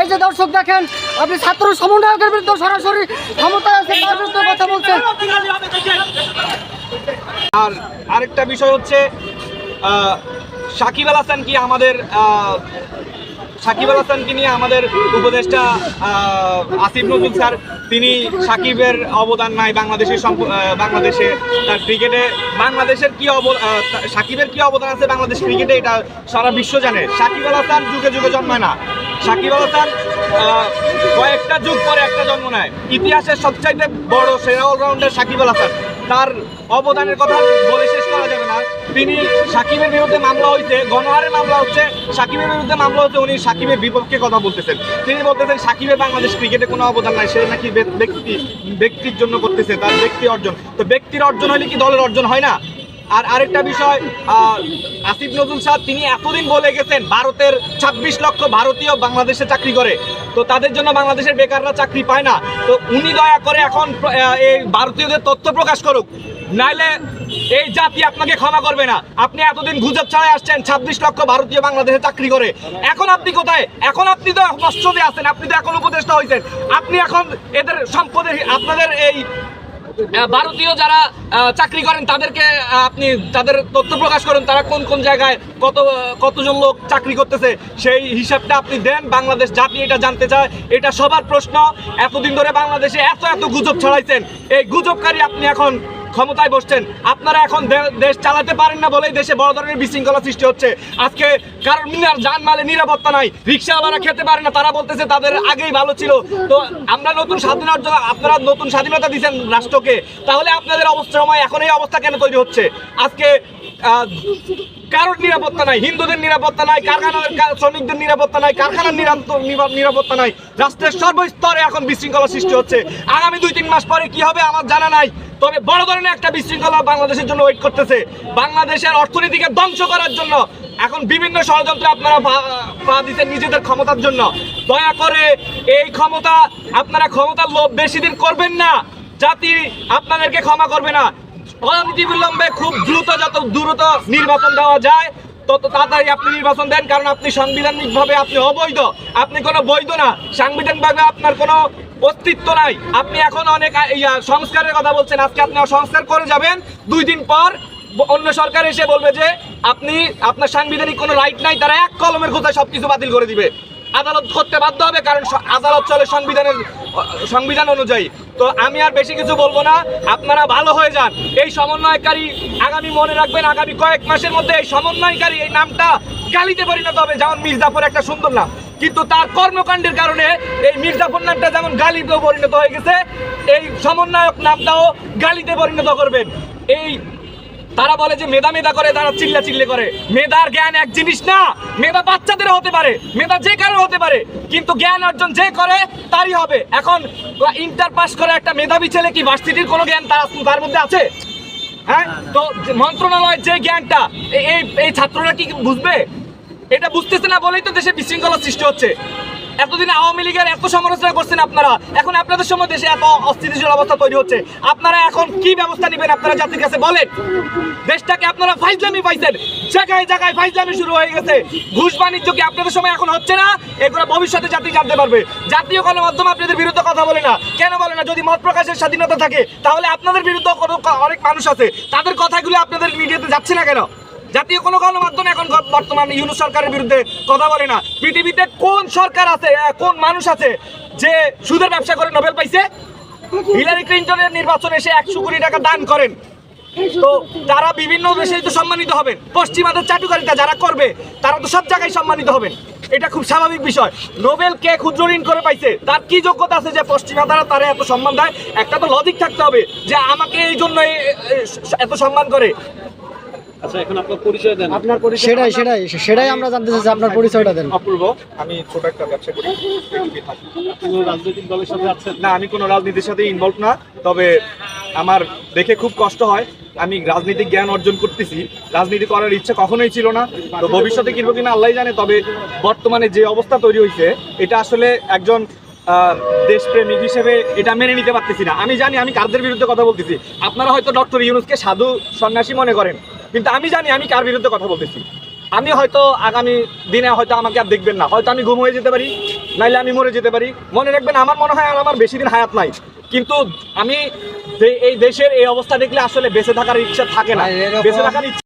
এই যে দর্শক দেখেন, আপনি ছাত্র সমন্বয়কের বিরুদ্ধে সরাসরি ক্ষমতায় আছে তার বিরুদ্ধে কথা বলছেন। আর আরেকটা বিষয় হচ্ছে সাকিব আল হাসান কি আমাদের সাকিব আল হাসানকে নিয়ে আমাদের উপদেষ্টা আসিফ নজরুল স্যার, তিনি সাকিবের অবদান নাই বাংলাদেশের বাংলাদেশে, তার ক্রিকেটে, বাংলাদেশের কি অব সাকিবের কি অবদান আছে বাংলাদেশ ক্রিকেটে, এটা সারা বিশ্ব জানে। সাকিব আল হাসান যুগে যুগে জন্মায় না। সাকিব আল হাসান কয়েকটা যুগ পরে একটা জন্ম নেয়। ইতিহাসের সবচাইতে বড় সেরা অলরাউন্ডার সাকিব আল হাসান। তার অবদানের কথা বলে শেষ করা যাবে না। তিনি সাকিবের বিরুদ্ধে মামলা হয়েছে গণহারের মামলা হচ্ছে, সাকিবের বিরুদ্ধে মামলা হচ্ছে উনি সাকিবের বিপক্ষে কথা বলতেছেন। তিনি বলতেছেন, সাকিবের বাংলাদেশ ক্রিকেটে কোনো অবদান নাই, সে নাকি ব্যক্তি ব্যক্তির জন্য করতেছে, তার ব্যক্তি অর্জন। তো ব্যক্তির অর্জন হলে কি দলের অর্জন হয় না? আর আরেকটা বিষয় আসিফ নজরুল সাহ তিনি এতদিন বলে গেছেন, ভারতের ছাব্বিশ লক্ষ ভারতীয় বাংলাদেশে চাকরি করে। তো তাদের জন্য বাংলাদেশের বেকাররা চাকরি পায় না। তো উনি দয়া করে এখন এই ভারতীয়দের তথ্য প্রকাশ করুক। নাইলে এই জাতি আপনাকে ক্ষমা করবে না। আপনি এতদিন গুজব ছাড়াই আসছেন, ছাব্বিশ লক্ষ ভারতীয় বাংলাদেশে চাকরি করে। এখন আপনি কোথায়? এখন আপনি তো মৎস্যদে আছেন, আপনি তো এখন উপদেষ্টা হয়েছেন আপনি এখন এদের সম্পদের, আপনাদের এই ভারতীয় যারা চাকরি করেন, তাদেরকে আপনি তাদের তথ্য প্রকাশ করেন, তারা কোন কোন জায়গায় কত কতজন লোক চাকরি করতেছে, সেই হিসাবটা আপনি দেন, বাংলাদেশ জাতি এটা জানতে চায়, এটা সবার প্রশ্ন। এতদিন ধরে বাংলাদেশে এত এত গুজব ছড়াইছেন, এই গুজবকারী আপনি এখন ক্ষমতায় বসছেন। আপনারা এখন দেশ চালাতে পারেন না বলেই দেশে বড় ধরনের বিশৃঙ্খলা সৃষ্টি হচ্ছে। আজকে কারণ মিনার, যানমালে, নিরাপত্তা নাই। রিক্সাওয়ালারা খেতে পারে না, তারা বলতেছে তাদের আগেই ভালো ছিল। তো আমরা নতুন স্বাধীনতার জন্য, আপনারা নতুন স্বাধীনতা দিচ্ছেন রাষ্ট্রকে। তাহলে আপনাদের অবস্থা সময় এখন এই অবস্থা কেন তৈরি হচ্ছে? আজকে কারোর নিরাপত্তা নাই, হিন্দুদের নিরাপত্তা নাই, কারখানার শ্রমিকদের নিরাপত্তা নাই, কারখানার নিরাপত্তা নাই। রাষ্ট্রের সর্বস্তরে এখন বিশৃঙ্খলা সৃষ্টি হচ্ছে। আগামী দুই তিন মাস পরে কি হবে আমার জানা নাই, তবে বড় ধরনের একটা বিশৃঙ্খলা বাংলাদেশের জন্য ওয়েট করতেছে। বাংলাদেশের অর্থনীতিকে ধ্বংস করার জন্য, এখন বিভিন্ন ষড়যন্ত্রে আপনারা পা- দিচ্ছেন নিজেদের ক্ষমতার জন্য। দয়া করে এই ক্ষমতা আপনারা ক্ষমতার লোভ বেশি দিন করবেন না। জাতি আপনাদেরকে ক্ষমা করবে না। অনতি বিলম্বে খুব দ্রুত যত দ্রুত নির্বাচন দেওয়া যায়, তত তাড়াতাড়ি আপনি নির্বাচন দেন, কারণ আপনি সাংবিধানিকভাবে আপনি অবৈধ। আপনি কোনো বৈধ না। সাংবিধানিকভাবে আপনার কোনো অস্তিত্ব নাই। আপনি এখন অনেক সংস্কারের কথা বলছেন। আজকে আপনি সংস্কার করে যাবেন। দুই দিন পর অন্য সরকার এসে বলবে যে, আপনি, আপনার সাংবিধানিক কোনো রাইট নাই, তারা এক কলমের কোথায় সবকিছু বাতিল করে দিবে। আদালত করতে বাধ্য হবে, কারণ আদালত চলে সংবিধানের, সংবিধান অনুযায়ী। তো আমি আর বেশি কিছু বলব না, আপনারা ভালো হয়ে যান। এই সমন্বয়কারী আগামী মনে রাখবেন, আগামী কয়েক মাসের মধ্যে এই সমন্বয়কারী এই নামটা গালিতে পরিণত হবে, যেমন মির্জাফর একটা সুন্দর নাম। কিন্তু তার কর্মকাণ্ডের কারণে এই মির্জাফর নামটা যেমন গালিতে পরিণত হয়ে গেছে, এই সমন্বয়ক নামটাও গালিতে পরিণত করবেন। এই তারা বলে যে মেধা মেধা করে তারা চিল্লা চিল্লে করে। মেধার জ্ঞান এক জিনিস না, মেধা বাচ্চাদের হতে পারে, মেধা যে কারও হতে পারে, কিন্তু জ্ঞান অর্জন যে করে, তারই হবে। এখন ইন্টার পাস করে একটা মেধাবী ছেলে কি ভার্সিটির কোনো জ্ঞান তার তার মধ্যে আছে? হ্যাঁ? তো মন্ত্রণালয়ের যে জ্ঞানটা এই এই ছাত্ররা কি বুঝবে? এটা বুঝতেছে না বলেই তো দেশে বিশৃঙ্খলা সৃষ্টি হচ্ছে। এতদিন আওয়ামী লীগের এত সমালোচনা করছেন আপনারা। এখন আপনাদের সময় দেশে এত অস্থিতিশীল অবস্থা তৈরি হচ্ছে। আপনারা এখন কি ব্যবস্থা নেবেন আপনারা জাতির কাছে? বলেন। দেশটাকে আপনারা ফাইজলামি পাইছেন। জায়গায় জায়গায় ফাইজলামি শুরু হয়ে গেছে। ঘুষ বাণিজ্য কি আপনাদের সময় এখন হচ্ছে না? এগুলো ভবিষ্যতে জাতি জানতে পারবে। জাতীয় গণমাধ্যম আপনাদের বিরুদ্ধে কথা বলে না। কেন বলে না? যদি মত প্রকাশের স্বাধীনতা থাকে, তাহলে আপনাদের বিরুদ্ধে অনেক মানুষ আছে। তাদের কথাগুলো আপনাদের মিডিয়াতে যাচ্ছে না কেন? জাতীয় কোনো গণমাধ্যম এখন বর্তমান ইউনু সরকারের বিরুদ্ধে কথা বলে না। পৃথিবীতে কোন সরকার আছে কোন মানুষ আছে যে সুদের ব্যবসা করে নোবেল পাইছে? হিলারি ক্লিন্টনের নির্বাচনে এসে একশো কোটি টাকা দান করেন। তো তারা বিভিন্ন দেশেই তো সম্মানিত হবেন। পশ্চিমাদের চাটুকারিতা যারা করবে, তারা তো সব জায়গায় সম্মানিত হবেন। এটা খুব স্বাভাবিক বিষয়। নোবেল কে ক্ষুদ্র ঋণ করে পাইছে, তার কি যোগ্যতা আছে যে পশ্চিমা তারা তারা এত সম্মান দেয়? একটা তো লজিক থাকতে হবে যে আমাকে এই জন্য এত সম্মান করে। আচ্ছা এখন আপনার পরিচয় দেন। আপনার পরিচয় সেটাই সেটাই সেটাই আমরা জানতে আপনার পরিচয়টা দেন। অপূর্ব। আমি ছোট একটা ব্যবসা করি কোনো রাজনৈতিক দলের সাথে আছেন? না আমি কোনো রাজনীতির সাথে ইনভলভ না তবে আমার দেখে খুব কষ্ট হয়। আমি রাজনৈতিক জ্ঞান অর্জন করতেছি। রাজনীতি করার ইচ্ছা কখনোই ছিল না তো ভবিষ্যতে কিনবো কিনা আল্লাহ জানে তবে বর্তমানে যে অবস্থা তৈরি হয়েছে এটা আসলে একজন আহ, দেশপ্রেমিক হিসেবে এটা মেনে নিতে পারতেছি না। আমি জানি আমি কারদের বিরুদ্ধে কথা বলতেছি। আপনারা হয়তো ডক্টর ইউনুসকে সাধু সন্ন্যাসী মনে করেন। কিন্তু আমি জানি আমি কার বিরুদ্ধে কথা বলতেছি। আমি হয়তো আগামী দিনে হয়তো আমাকে আর দেখবেন না। হয়তো আমি ঘুম হয়ে যেতে পারি নাইলে আমি মরে যেতে পারি। মনে রাখবেন আমার মনে হয় আর আমার বেশি দিন হায়াত নাই। কিন্তু আমি এই দেশের এই অবস্থা দেখলে আসলে বেঁচে থাকার ইচ্ছা থাকে না। বেঁচে থাকার ইচ্ছা